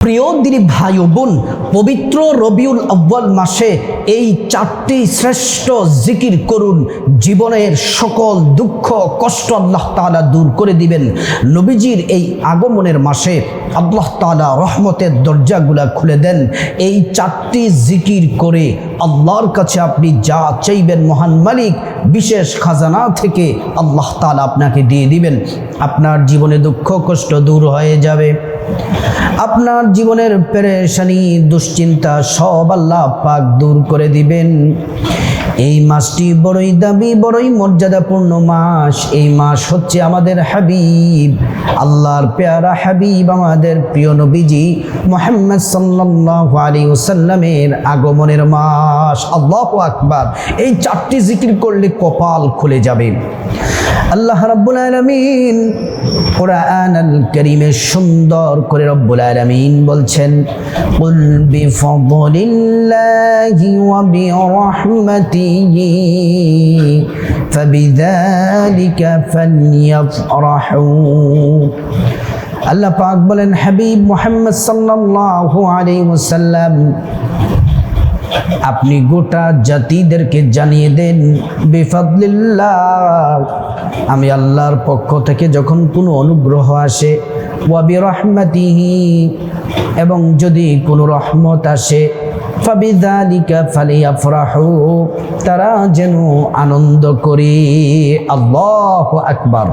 প্রিয় দিনী ভাই বোন, পবিত্র রবিউল আব্বাল মাসে এই চারটি শ্রেষ্ঠ জিকির করুন। জীবনের সকল দুঃখ, কষ্ট আল্লাহ তাআলা দূর করে দিবেন। নবীজির এই আগমনের মাসে আল্লাহ তাআলা রহমতের দরজাগুলা খুলে দেন। এই চারটি জিকির করে আল্লাহর কাছে আপনি যা চাইবেন, মহান মালিক, বিশেষ খাজানা থেকে আল্লাহ তাআলা আপনাকে দিয়ে দিবেন। আপনার জীবনে দুঃখ, কষ্ট দূর হয়ে যাবে। আপনার জীবনের পেরেশানি, দুশ্চিন্তা সব আল্লাহ পাক দূর করে দিবেন। এই মাসটি বড়ই দামি, বড়ই মর্যাদাপূর্ণ মাস। এই মাস হচ্ছে আমাদের হাবিব, আল্লাহর পেয়ারা হাবিব, আমাদের প্রিয় নবীজি মোহাম্মদ সাল্লাল্লাহু আলাইহি ওয়াসাল্লামের আগমনের মাস। আল্লাহ আকবার। এই চারটি জিকির করলে কপাল খুলে যাবে। আল্লাহ রাব্বুল আলামিন কোরআন কারীমে সুন্দর করে রব্বুল আলামিন বলছেন, কুল বিফদলিল্লাহি ওয়া বিরহমাতিহি ফাবিযালিকা ফালইফরাহু আল্লাহ পাক বলেন, হাবিব মুহাম্মদ সাল্লাল্লাহু আলাইহি ওয়াসাল্লাম আপনি গোটা জাতিদেরকে জানিয়ে দেন, বেফাদলিল্লাহ। আমি আল্লাহর পক্ষ থেকে যখন কোনো অনুগ্রহ আসে ওয়াবি রহমাতিহি এবং যদি কোনো রহমত আসে ফাবিদালিকা ফালিয়াফরাহু, তারা যেন আনন্দ করে। আল্লাহ আকবার।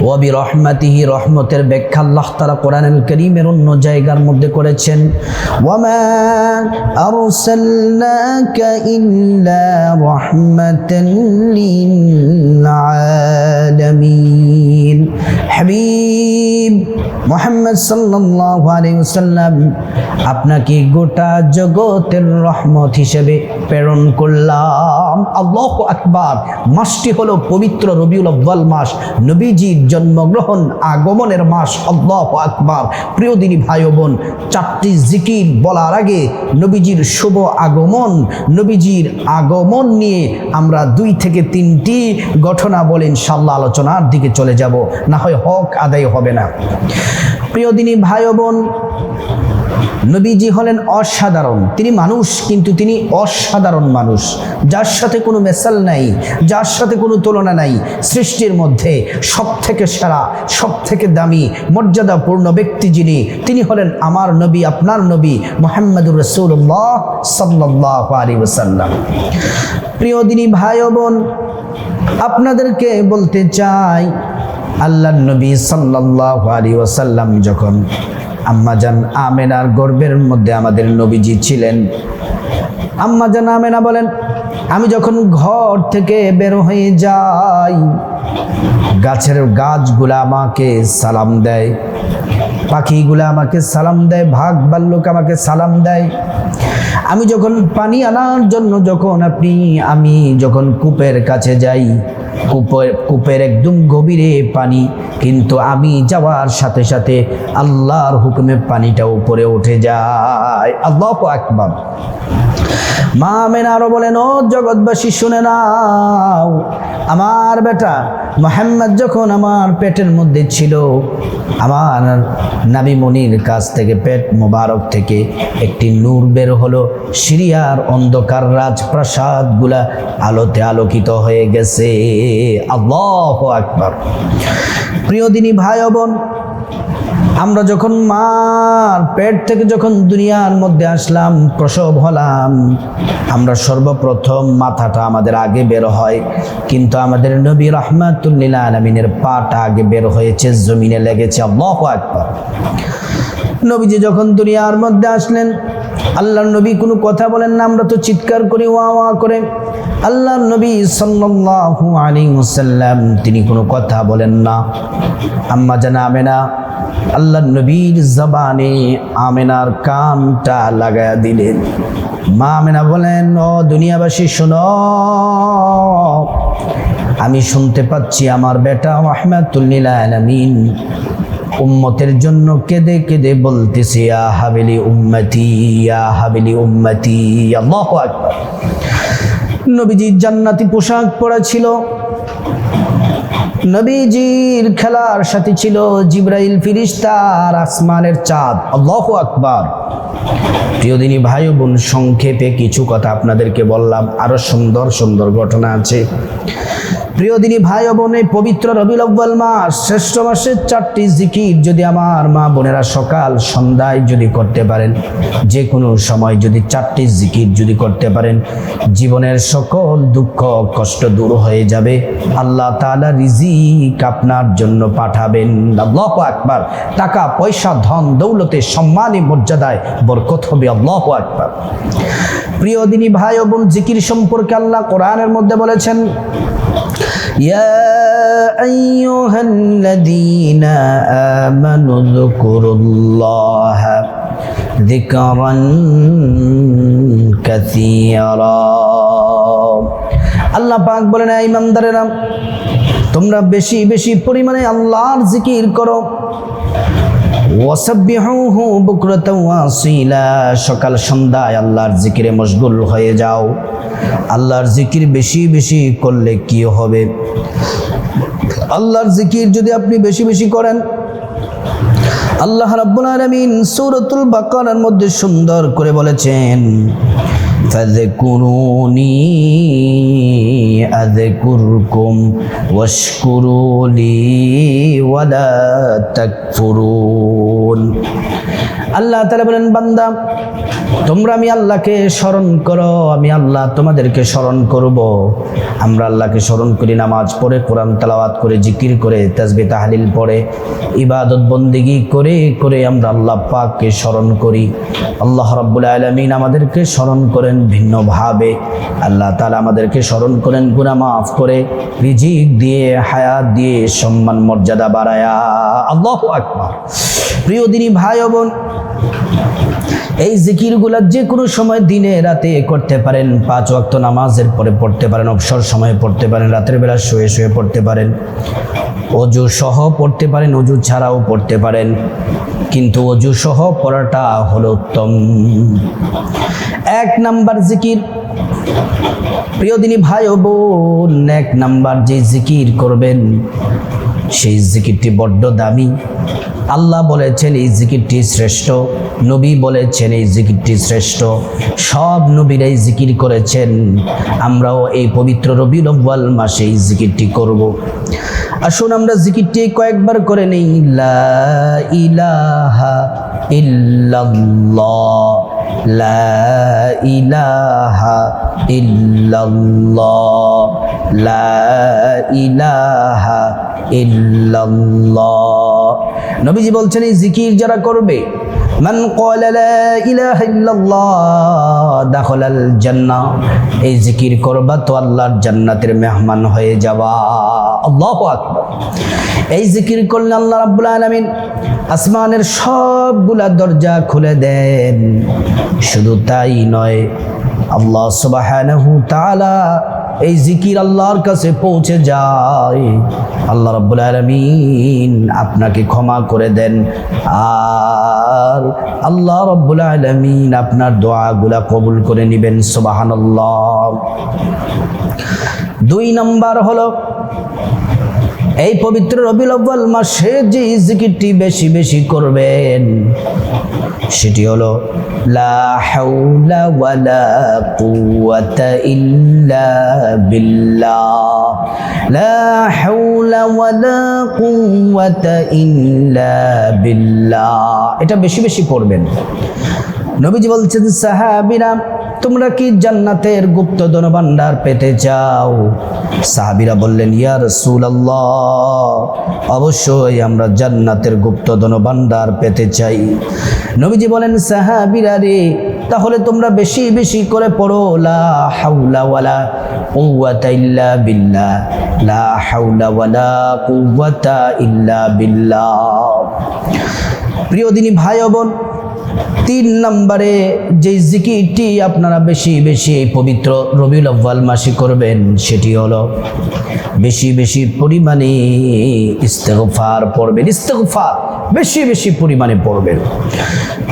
ওয়াবি রহমাতিহি রহমতের ব্যাখ্যা আল্লাহ তারা কোরআনুল করিমের অন্য জায়গার মধ্যে করেছেন। ওয়ামা আরসালনাকা ইল্লা রাহমাতান লিল আলামিন। হাবিব। মুহাম্মদ সাল্লাল্লাহু আলাইহি আপনাকে গোটা জগতের রহমত হিসেবে প্রেরণ করলাম। আল্লাহু আকবার। মাসটি হলো পবিত্র রবিউল আব্বাল মাস। নবীজির জন্মগ্রহণ আগমনের মাস। আল্লাহ আকবার। প্রিয় দিনী ভাই বোন, চারটি জিকির বলার আগে নবীজির শুভ আগমন, নবীজির আগমন নিয়ে আমরা দুই থেকে তিনটি ঘটনা বলে ইনশাল্লাহ আলোচনার দিকে চলে যাব। না হয় হক আদায় হবে না। প্রিয় দিনী ভাই বোন নবীজি হলেন অসাধারণ। তিনি মানুষ, কিন্তু তিনি অসাধারণ মানুষ। যার সাথে কোনো মেসাল নাই, যার সাথে কোনো তুলনা নাই, সৃষ্টির মধ্যে সব থেকে সেরা সব থেকে দামি, মর্যাদাপূর্ণ ব্যক্তি যিনি, তিনি হলেন আমার নবী, আপনার নবী মোহাম্মদুর রসুল্লাহ সাল্লাহ আলী ওসাল্লাম প্রিয় দিনী ভাই বোন আপনাদেরকে বলতে চাই আল্লাহ নবী সাল্লাহ আলী ওসাল্লাম যখন আম্মাজান আমেনার গর্বের মধ্যে আমাদের নবীজি ছিলেন আম্মাজান আমেনা বলেন, আমি যখন ঘর থেকে বের হয়ে যাই, গাছের গাছগুলা আমাকে সালাম দেয়, পাখিগুলা আমাকে সালাম দেয়, ভাগ বাল্যক আমাকে সালাম দেয়। আমি যখন পানি আনার জন্য যখন আপনি, আমি যখন কূপের কাছে যাই কূপের কূপের একদম গভীরে পানি, কিন্তু আমি যাওয়ার সাথে সাথে আল্লাহর হুকুমে পানিটা উপরে উঠে যায়। আল্লাহ আকবার। মা মেন আরও বলেন, ও জগৎবাসী, শুনে নাও। আমার বেটা মোহাম্মদ যখন আমার পেটের মধ্যে ছিল, আমার নাবি মনির কাছ থেকে পেট মোবারক থেকে একটি নূর বের হলো। সিরিয়ার অন্ধকার রাজপ্রাসাদগুলা আলোতে আলোকিত হয়ে গেছে। আল্লাহ আকবর। প্রিয় দিনী ভাই বোন আমরা যখন মার পেট থেকে যখন দুনিয়ার মধ্যে আসলাম, প্রসব হলাম, আমরা সর্বপ্রথম মাথাটা আমাদের আগে বের হয়। কিন্তু আমাদের নবী রহমাতুল্লিল আলমিনের পাটা আগে বের হয়েছে, জমিনে লেগেছে। আল্লাহ আকবার। নবীজি যখন দুনিয়ার মধ্যে আসলেন আল্লাহর নবী কোনো কথা বলেন না, আমরা তো চিৎকার করি, ওয়া ওয়া করে। আল্লাহর নবী সাল্লাল্লাহু আলাইহি ওয়াসাল্লাম, তিনি কোনো কথা বলেন না। আম্মা জানা আমেনা আল্লাহ নবীর জবানে আমেনার কানটা লাগায়া দিলেন। মা আমেনা বলেন, ও দুনিয়াবাসী, শোনো। আমি শুনতে পাচ্ছি আমার বেটা রহমাতুল্লিল আলামিন উম্মতের জন্য কেঁদে কেঁদে বলতেছে, ইয়া হাবিলি উম্মতি, ইয়া হাবিলি উম্মতি, আল্লাহু আকবার। নবীজি জান্নাতি পোশাক পরা ছিল। নবীজির খেলার সাথে ছিল জিব্রাইল ফিরিস্তার আসমানের চাঁদ। আল্লাহ আকবার। প্রিয়দিনী ভাই ও বোন, সংক্ষেপে কিছু কথা আপনাদেরকে বললাম। আরও সুন্দর সুন্দর ঘটনা আছে। প্রিয় দিনী ভাই বোন, পবিত্র রবিউল আউ্বাল মাস, শ্রেষ্ঠ মাসের চারটি জিকির যদি আমার মা বোনেরা সকাল সন্ধ্যায় যদি করতে পারেন যে কোনো সময় যদি চারটি জিকির যদি করতে পারেন, জীবনের সকল দুঃখ কষ্ট দূর হয়ে যাবে। আল্লাহ তাআলা রিজিক আপনার জন্য পাঠাবেন। আল্লাহ আকবার। টাকা, পয়সা, ধন, দৌলতে সম্মানে মর্যাদায় বরকত হবে। আল্লাহ আকবার। প্রিয় দিনী ভাই বোন, জিকির সম্পর্কে আল্লাহ কোরআনের মধ্যে বলেছেন يا أيها الذين آمنوا اذكروا الله ذكرا كثيرا আল্লাহ পাক বলেন এই ইমানদারেরা তোমরা বেশি বেশি পরিমাণে আল্লাহর জিকির করো ওয়াসাব্বিহুহু বুকরাতাও ওয়াসিলা। সকাল সন্ধ্যায় আল্লাহর জিকিরে মশগুল হয়ে যাও। আল্লাহর জিকির বেশি বেশি করলে কি হবে? আল্লাহর জিকির যদি আপনি বেশি বেশি করেন, আল্লাহ রাব্বুল আলামিন সূরাতুল বাকারার মধ্যে সুন্দর করে বলেছেন فاذكروني أذكركم واشكروا لي ولا تكفرون. আল্লাহ তাআলা বলেন, বান্দা, তোমরা আমি আল্লাহকে স্মরণ করো, আমি আল্লাহ তোমাদেরকে স্মরণ করব। আমরা আল্লাহকে স্মরণ করি, নামাজ পড়ে, কোরআন তালাওয়াত করে, জিকির করে তাসবি তাহালিল পড়ে, ইবাদত বন্দিগি করে করে আমরা আল্লাহ পাককে স্মরণ করি। আল্লাহ রাব্বুল আলামিন আমাদেরকে স্মরণ করেন ভিন্নভাবে। আল্লাহ তাআলা আমাদেরকে স্মরণ করেন গুনাহ মাফ করে, রিজিক দিয়ে, হায়াত দিয়ে, সম্মান, মর্যাদা বাড়ায়া। আল্লাহু আকবার। প্রিয় দিনী ভাই বোন, এই জিকিরগুলা যে কোনো সময় দিনে, রাতে করতে পারেন। পাঁচ ওয়াক্ত নামাজের পরে পড়তে পারেন, অবসর সময়ে পড়তে পারেন, রাতের বেলা শুয়ে শুয়ে পড়তে পারেন। অজু সহ পড়তে পারেন, অজু ছাড়াও পড়তে পারেন। কিন্তু অজু সহ পড়াটা হলো উত্তম। এক নাম্বার জিকির, প্রিয় দিনী ভাই ও বোন, এক নাম্বার যে জিকির করবেন, সেই জিকিরটি বড্ড দামি। আল্লাহ বলেছেন, এই জিকিরটি শ্রেষ্ঠ। নবী বলেছেন, এই জিকিরটি শ্রেষ্ঠ। সব নবীরাই জিকির করেছেন, আমরাও এই পবিত্র রবি রব্বাল মাসে এই জিকিরটি করব। আসুন আমরা জিকিরটি কয়েকবার করে নেই ইলাহা ইল্লাল্লাহ লা ইলাহা লা নবীজি বলছেন এই জিকির যারা করবে মান ক্বালা লা ইলাহা ইল্লাল্লাহ দাখালাল জান্নাহ। এই জিকির করবা তো আল্লাহর জান্নাতের মেহমান হয়ে যাবা। আল্লাহু আকবার। এই জিকির করলে আল্লাহ রাব্বুল আলামিন আসমানের সবগুলা দরজা খুলে দেন। শুধু তাই নয়, আল্লাহ সুবহানাহু তাআলা এই জিকির আল্লাহর কাছে পৌঁছে যায়। আল্লাহ রব্বুল আলমিন আপনাকে ক্ষমা করে দেন। আর আল্লাহ রব্বুল আলমিন আপনার দোয়াগুলা কবুল করে নিবেন সুবাহান দুই নম্বর হলো এই পবিত্র রবিউল আউ্বাল মাসে যে জিকিরটি বেশি বেশি করবেন, সেটি হলো, লা লা এটা বেশি বেশি পড়বেন নবীজি বলছেন, সাহাবীরা তোমরা কি জান্নাতের গুপ্ত ধনভাণ্ডার পেতে চাও? সাহাবিরা বললেন, ইয়া রাসূলুল্লাহ, অবশ্যই আমরা জান্নাতের গুপ্ত ধনভাণ্ডার পেতে চাই। নবীজি বলেন, সাহাবিরা রে, তাহলে তোমরা বেশি বেশি করে পড়ো, লা হাওলা ওয়ালা কুওয়াতা ইল্লা বিল্লাহ, লা হাওলা ওয়ালা কুওয়াতা ইল্লা বিল্লাহ। প্রিয় দিনী ভাই বোন তিন নম্বরে যে জিকিরটি আপনারা বেশি বেশি এই পবিত্র রবিউল আব্বাল মাসে করবেন, সেটি হলো বেশি বেশি পরিমাণে ইস্তেগফার পড়বেন। ইস্তেগফার বেশি বেশি পরিমাণে পড়বেন।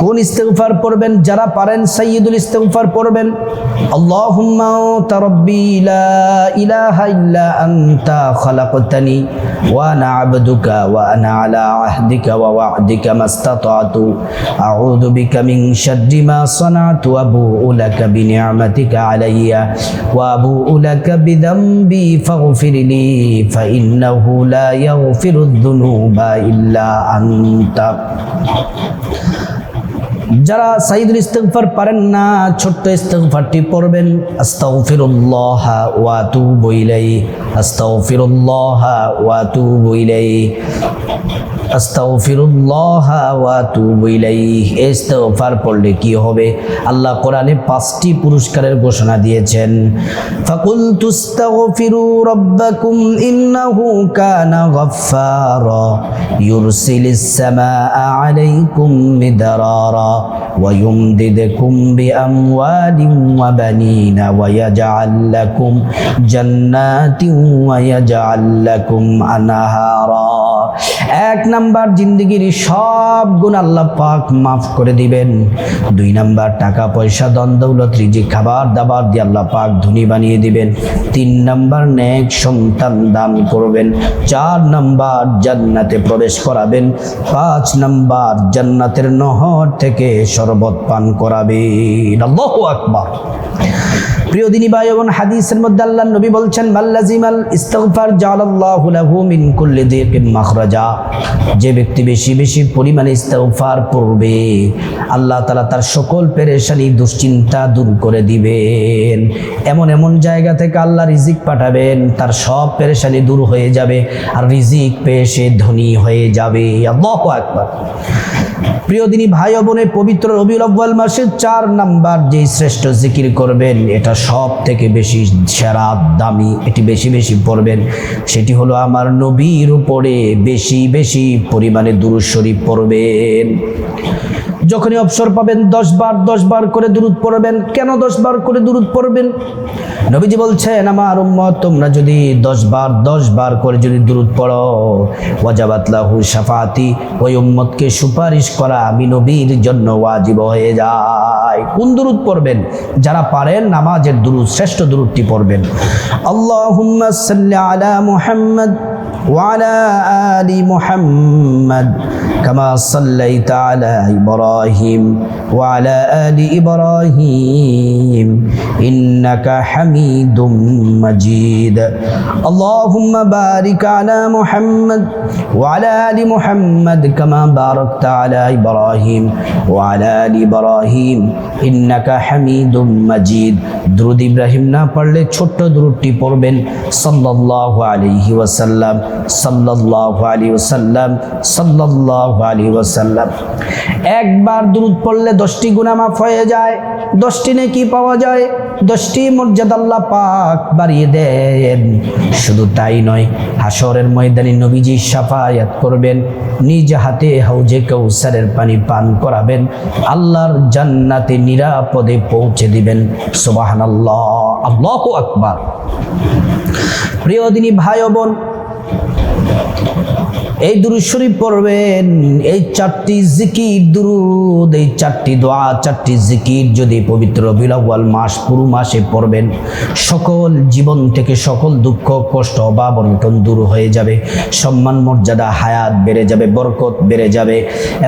কোন ইস্তেগফার পড়বেন? যারা পারেন সাইয়্যিদুল ইস্তেগফার পড়বেন। আল্লাহুম্মা আনতা রাব্বি লা ইলাহা ইল্লা আনতা খালাকতানি ওয়া আনা আবদুকা ওয়া আনা আলা আহদিকা ওয়া ওয়া'দিকা মাস্তাতাতু। আউযু بك من شر ما صنعت وأبوء لك بنعمتك علي وأبوء لك بذنبي فاغفر لي فإنه لا يغفر الذنوب إلا أنت. যারা সাইদুল ইস্তেগফার পারেন না, ছোট্ট ইস্তেগফারটি পড়বেন। আস্তাগফিরুল্লাহ ওয়া আতুবু ইলাইহি। আস্তাগফিরুল্লাহ ওয়া আতুবু ইলাইহি। আস্তাগফিরুল্লাহ ওয়া আতুবু ইলাইহি। ইস্তেগফার পড়লে কি হবে? আল্লাহ কোরআনে পাঁচটি পুরস্কারের ঘোষণা দিয়েছেন। ফাকুল তুস্তাগফিরু রাব্বাকুম ইন্নাহু কানা গাফফারা। ইউরসিলিস সামাআ আলাইকুম মিদরারা। ويمددكم بأموال وبنين ويجعل لكم جنات ويجعل لكم أنهارا এক নাম্বার জিন্দগির সব গুণ আল্লাহ পাক মাফ করে দিবেন দুই নাম্বার টাকা পয়সা দন দৌলত রিজিক খাবার দাবার দিয়ে আল্লাহ পাক ধনী বানিয়ে দিবেন তিন নাম্বার নেক সন্তান দান করবেন চার নাম্বার জান্নাতে প্রবেশ করাবেন পাঁচ নাম্বার জান্নাতের নহর থেকে শরবত পান করাবেন আল্লাহু আকবার। প্রিয় দিনী ভাই এবং হাদিসের মধ্যে আল্লাহ নবী বলছেন, মাল্লাজিমাল ইস্তাগফার জালাল্লাহু লাহু মিন কুল্লি দিকিন মাখরাজা। যে ব্যক্তি বেশি বেশি পরিমাণে ইস্তাগফার পড়বে, আল্লাহ তাআলা তার সকল পেরেশানি, দুশ্চিন্তা দূর করে দিবেন। এমন এমন জায়গা থেকে আল্লাহ রিজিক পাঠাবেন, তার সব পেরেশানি দূর হয়ে যাবে, আর রিজিক পেয়ে সে ধনী হয়ে যাবে। আল্লাহু আকবার। প্রিয় দিনী ভাই বোনের পবিত্র রবিউল আব্বাল মাসের চার নাম্বার যেই শ্রেষ্ঠ জিকির করবেন, এটা সব থেকে বেশি সেরা, দামি, এটি বেশি বেশি পড়বেন। সেটি হলো আমার নবীর উপরে বেশি বেশি পরিমাণে দূর শরীফ পড়বেন। যখনই অবসর পাবেন দশ বার দশ বার করে দূরত পড়বেন। কেন দশ বার করে দূরত পড়বেন? নবীজি বলছেন, আমার উম্মত, তোমরা যদি দশ বার দশ বার করে যদি দূরত পড়ো ওয়াজাবাতলাহু সাফাতি ওই উম্মতকে সুপারিশ করা আমি নবীর জন্য ওয়াজিব হয়ে যায়। কোন দূরত পড়বেন? যারা পারেন নামাজের দুরুদ, শ্রেষ্ঠ দূরতটি পড়বেন। সাল্লি আলা মুহাম্মদ وعلى آل محمد كما صليت على إبراهيم وعلى آل إبراهيم إنك حميد مجيد اللهم بارك على محمد وعلى آل محمد كما باركت على إبراهيم وعلى آل إبراهيم إنك حميد مجيد درود إبراهيم না পড়লে ছোট্ট দ্রুদটি পড়বেন সাল্লাল্লাহু আলাইহি ওয়াসাল্লাম সাল্লাল্লাহু আলাইহি ওয়াসাল্লাম, সাল্লাল্লাহু আলাইহি ওয়াসাল্লাম। একবার দ্রুদ পড়লে দশটি গুনাহ মাফ হয়ে যায়, দশটি নেকি পাওয়া যায়, দশটি মর্যাদা আল্লাহ পাক বাড়িয়ে দেন। শুধু তাই নয় হাসরের ময়দানে নবীজি সাফায়াত করবেন, নিজ হাতে হাউজে কৌসারের পানি পান করাবেন, আল্লাহর জান্নাতে নিরাপদে পৌঁছে দিবেন। সুবহানাল্লাহ, আল্লাহু আকবার। প্রিয় দিনী ভাই বোন এই দুরুদ শরীফ পড়বেন, এই চারটি জিকির দুরুদ, এই চারটি দোয়া, চারটি জিকির যদি পবিত্র বিলাওয়াল মাস পুরো মাসে পড়বেন, সকল জীবন থেকে সকল দুঃখ, কষ্ট বা বন্টন দূর হয়ে যাবে, সম্মান, মর্যাদা, হায়াত বেড়ে যাবে, বরকত বেড়ে যাবে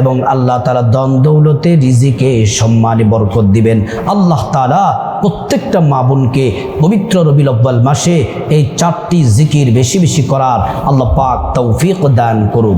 এবং আল্লাহ তালা দন দৌলতে রিজিকে সম্মানে বরকত দিবেন। আল্লাহ তালা প্রত্যেকটা মা বোনকে পবিত্র রবিল মাসে এই চারটি জিকির বেশি বেশি করার আল্লাহ পাক তৌফিক দান করুন।